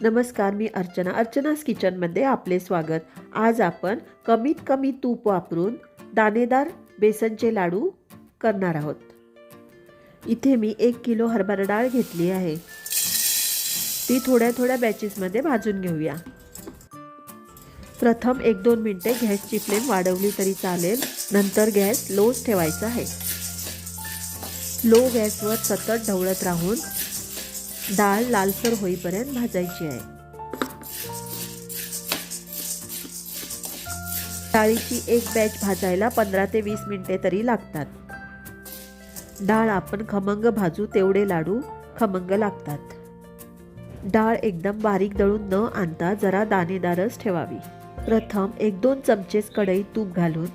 नमस्कार मी अर्चना. अर्चनास किचनमध्ये आपले स्वागत. आज आपण कमीत कमी तूप वापरून दाणेदार बेसनचे लाडू करणार आहोत. इथे मी एक किलो हरभरा डाळ घेतली आहे. ती थोड्या थोड्या बॅचेसमध्ये भाजून घेऊया. प्रथम एक दोन मिनटे गॅसची फ्लेम वाढवली तरी चालेल. नंतर गॅस लोच ठेवायचा आहे. लो गॅसवर सतत ढवळत राहून डाळ लालसर होईपर्यंत भाजायची आहे. डाळीची एक बॅच भाजायला पंधरा ते वीस मिनिटे तरी लागतात. डाळ आपण खमंग भाजू तेवढे लाडू खमंग लागतात. डाळ एकदम बारीक दळून न आणता जरा दाणेदारच ठेवावी. प्रथम एक दोन चमचेच कढईत तूप घालून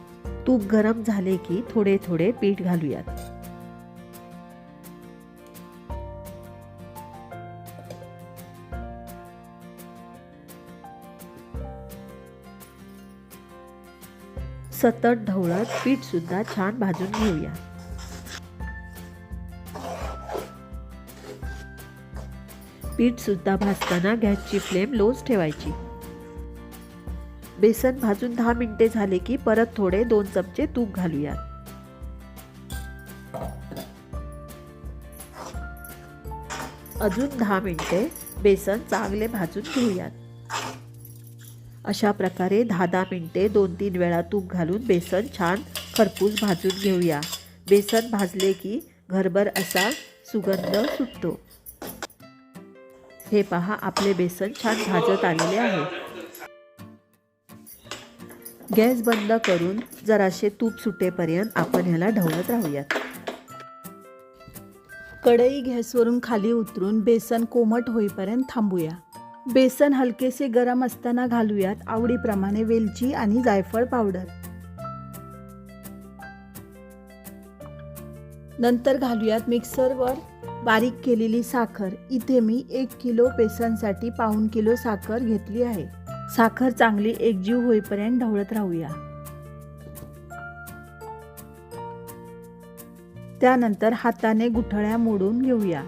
तूप गरम झाले की थोडे थोडे पीठ घालूयात. सतत ढवळत पीठ सुद्धा छान भाजून घेऊया. पीठ सुद्धा भाजताना गॅसची फ्लेम लोच ठेवायची. बेसन भाजून दहा मिनिटे झाले की परत थोडे दोन चमचे तूप घालूया. अजून दहा मिनिटे बेसन चांगले भाजून घेऊयात. अशा प्रकारे दहा दहा मिनटे दोन तीन वेळा तूप घालून बेसन छान खरपूस भाजून घेऊया. बेसन भाजले की घरभर असा सुगंध सुटतो. हे पहा आपले बेसन छान भाजत आलेले आहे. गॅस बंद करून जराशे तूप सुटेपर्यंत आपण ह्याला ढवळत राहूयात. कढई गॅसवरून खाली उतरून बेसन कोमट होईपर्यंत थांबूया. बेसन हलकेसे गरम असताना घालूयात आवडीप्रमाणे वेलची आणि जायफळ पावडर. नंतर घालूयात मिक्सरवर बारीक केलेली साखर. इथे मी एक किलो बेसनसाठी पाऊण किलो साखर घेतली आहे. साखर चांगली एकजीव होईपर्यंत ढवळत राहूया. त्यानंतर हाताने गुठळ्या मोडून घेऊया.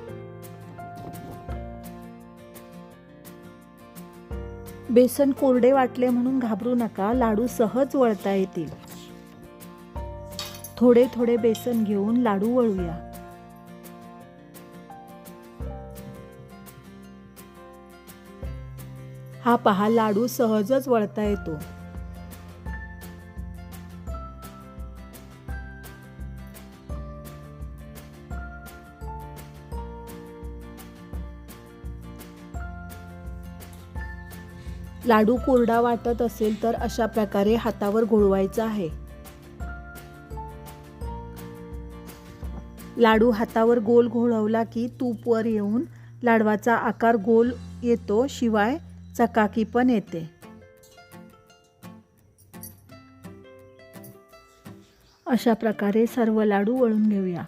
बेसन कोरडे वाटले म्हणून घाबरू नका लाडू सहज वळता येतील. थोडे थोडे बेसन घेऊन लाडू वळूया. हा पहा लाडू सहजच वळता येतो. लाडू कोरडा वाटत असेल तर अशा प्रकारे हातावर घोळवायचा आहे. लाडू हातावर गोल घोळवला की तूप वर येऊन लाडवाचा आकार गोल येतो शिवाय चकाकी पण येते. अशा प्रकारे सर्व लाडू वळून घेऊया.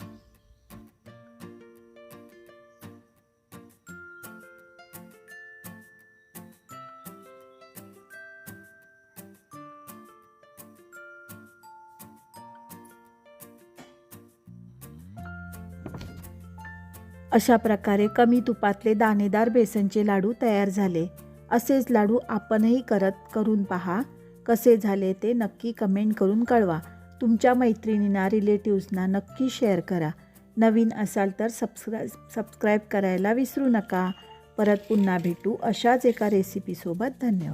अशा प्रकारे कमी तुपातले दाणेदार बेसनचे लाडू तयार झाले. असेच लाडू आपणही करत करून पहा. कसे झाले ते नक्की कमेंट करून कळवा. तुमच्या मैत्रिणींना रिलेटिव्सना नक्की शेअर करा. नवीन असाल तर सबस्क्राईब सबस्क्राईब करायला विसरू नका. परत पुन्हा भेटू अशाच एका रेसिपीसोबत धन्यवाद.